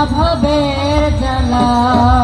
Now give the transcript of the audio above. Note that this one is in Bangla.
অভাবের জ্বালা